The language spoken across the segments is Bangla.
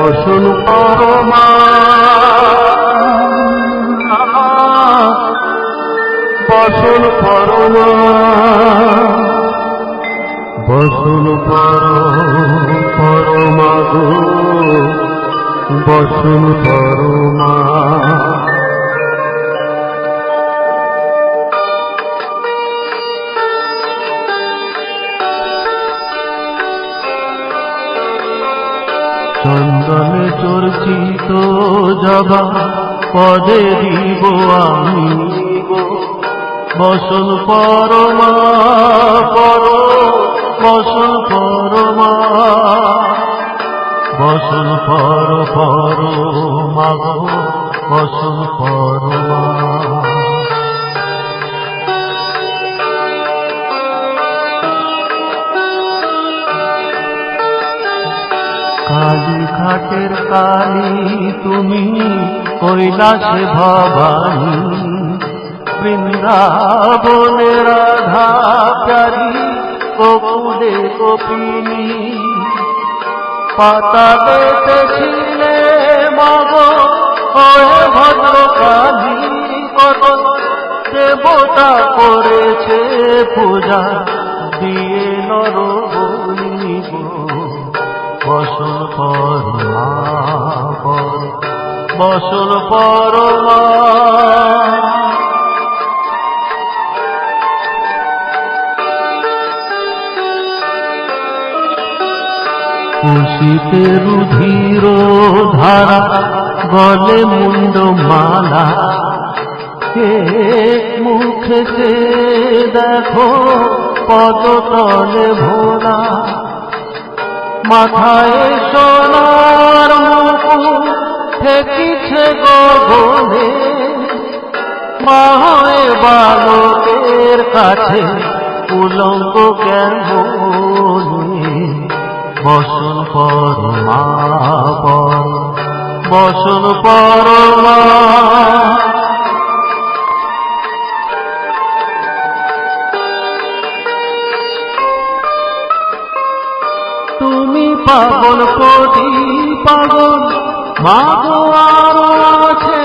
পরমা। বসন পরমা। বসন পর পরমা গো। বসন পরমা। চন্দনে চর্চিত জবা পদে দিব আমি গো বসন পরমা, পর, বসন পরমা। বসন পর পর, মাগ, বসন পরমা। কালী ঘাটের কালী তুমি কৈলাসে ভবানী। বৃন্দাবনে রাধা চারি গোকুলে গোপিনী। পাতা বেতেছিলে মগ হয়ে ভদ্রকালী কত দেবতা করেছে পূজা, দিয়ে নর পরমা পর পরমা। খুশিতে রুধির ধারা গলে মুন্ড মালা। হে মুখে দেখো পদতলে ভোলা। মাথায় সোনার মুকুট ঠেকিছে গগনে। মায় বালকের কাছে উলঙ্গ কেমনে? বসন পর, বসন পরমা তুমি পাগল করি পাগল, মাগো আরও আছে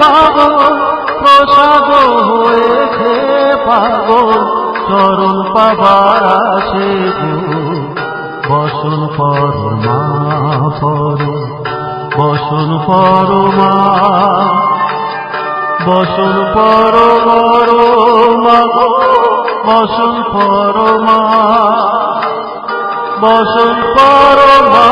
পাগল, প্রসাদ হয়েছে পাগল, চরণ পাবার আসে বসন পরমা পর, বসন পরমা, বসন পরমর মাগো, বসন পরমা বসন পরমা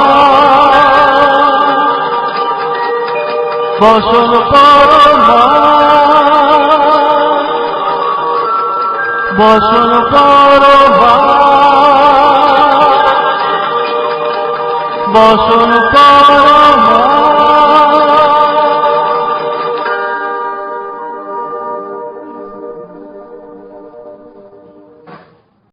বসন পরমা বসন বসন